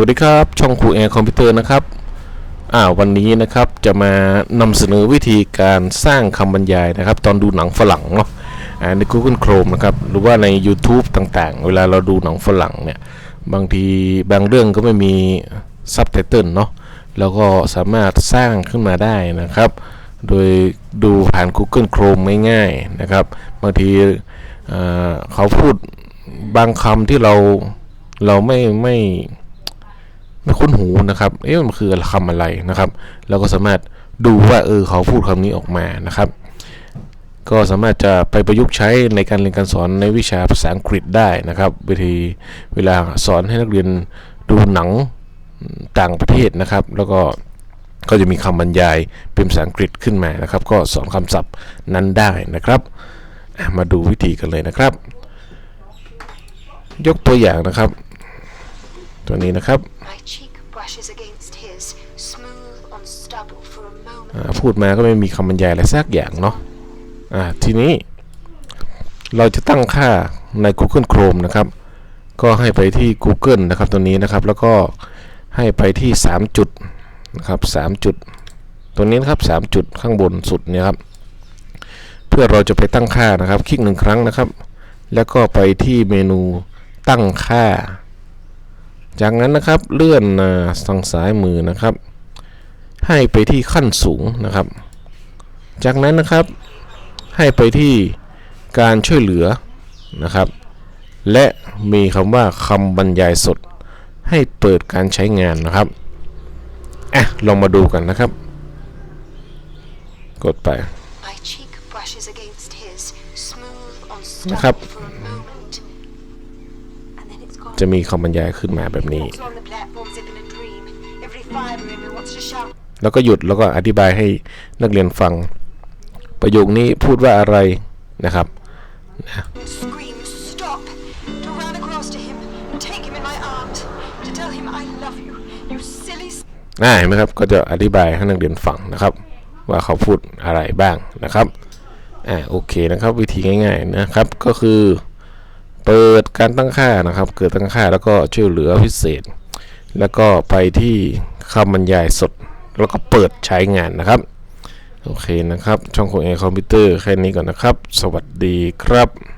วัสดีครับ ช่องครูแอร์คอมพิวเตอร์นะครับอ่าวันนี้นะครับจะมานำเสนอวิธีการสร้างคำบรรยายนะครับ ตอนดูหนังฝรั่งเนาะอ่าใน Google Chrome นะครับหรือว่าใน YouTube ต่างๆ เวลาเราดูหนังฝรั่งเนี่ยบางทีบางเรื่องก็ไม่มีซับไตเติลเนาะแล้วก็สามารถสร้างขึ้นมาได้นะครับ โดยดูผ่าน Google Chrome ง่ายๆนะครับ บางทีเขาพูดบางคำที่เราเราไม่ไม่ไม่ คุ้นหูนะครับ เอ๊ะมันคือคำอะไรนะครับ เราก็สามารถดูว่าเออเขาพูดคำนี้ออกมานะครับ ก็สามารถจะไปประยุกต์ใช้ในการเรียนการสอนในวิชาภาษาอังกฤษได้นะครับวิธีเวลาสอนให้นักเรียนดูหนังต่างประเทศนะครับ แล้วก็ก็จะมีคำบรรยายเป็นภาษาอังกฤษขึ้นมานะครับ ก็สอนคำศัพท์นั้นได้นะครับ มาดูวิธีกันเลยนะครับ ยกตัวอย่างนะครับ ตัวนี้นะครับ My cheek brushes against his, smooth on stubble for a moment. อ่าพูดมาก็ไม่มีคำบรรยายอะไรสักอย่างเนาะอ่าทีนี้เราจะตั้งค่าใน Google Chrome นะครับ ก็ให้ไปที่ Google นะครับตัวนี้นะครับ แล้วก็ให้ไปที่ 3 จุดนะครับ3จุด ตัวนี้นะครับ 3 จุดข้างบนสุดเนี่ยครับ เพื่อเราจะไปตั้งค่านะครับ คลิกหนึ่งครั้งนะครับ แล้วก็ไปที่เมนูตั้งค่า จากนั้นนะครับเลื่อนมาทางซ้ายมือนะครับ ให้ไปที่ขั้นสูงนะครับ จากนั้นนะครับให้ไปที่การช่วยเหลือนะครับ และมีคำว่าคำบรรยายสด ให้เปิดการใช้งานนะครับอะลองมาดูกันนะครับ กดไป My cheek brushes against his, smooth on นะครับ จะมีคำบรรยายขึ้นมาแบบนี้ Walks along the platform as if in a dream. Every fibre in me wants to shout. แล้วก็หยุดแล้วก็อธิบายให้นักเรียนฟัง ประโยคนี้พูดว่าอะไรนะครับ and scream, stop! To run across to him and take him in my arms. To tell him I love you. You silly อ่าเห็นไหมครับ ก็จะอธิบายให้นักเรียนฟังนะครับ ว่าเขาพูดอะไรบ้างนะครับ อ่า โอเคนะครับ วิธีง่ายๆนะครับ ก็คือ เปิดการตั้งค่านะครับ เกิดตั้งค่าแล้วก็ช่วยเหลือพิเศษ แล้วก็ไปที่คำบรรยายสด แล้วก็เปิดใช้งานนะครับ โอเคนะครับ ช่องของเอคอมพิวเตอร์แค่นี้ก่อนนะครับ สวัสดีครับ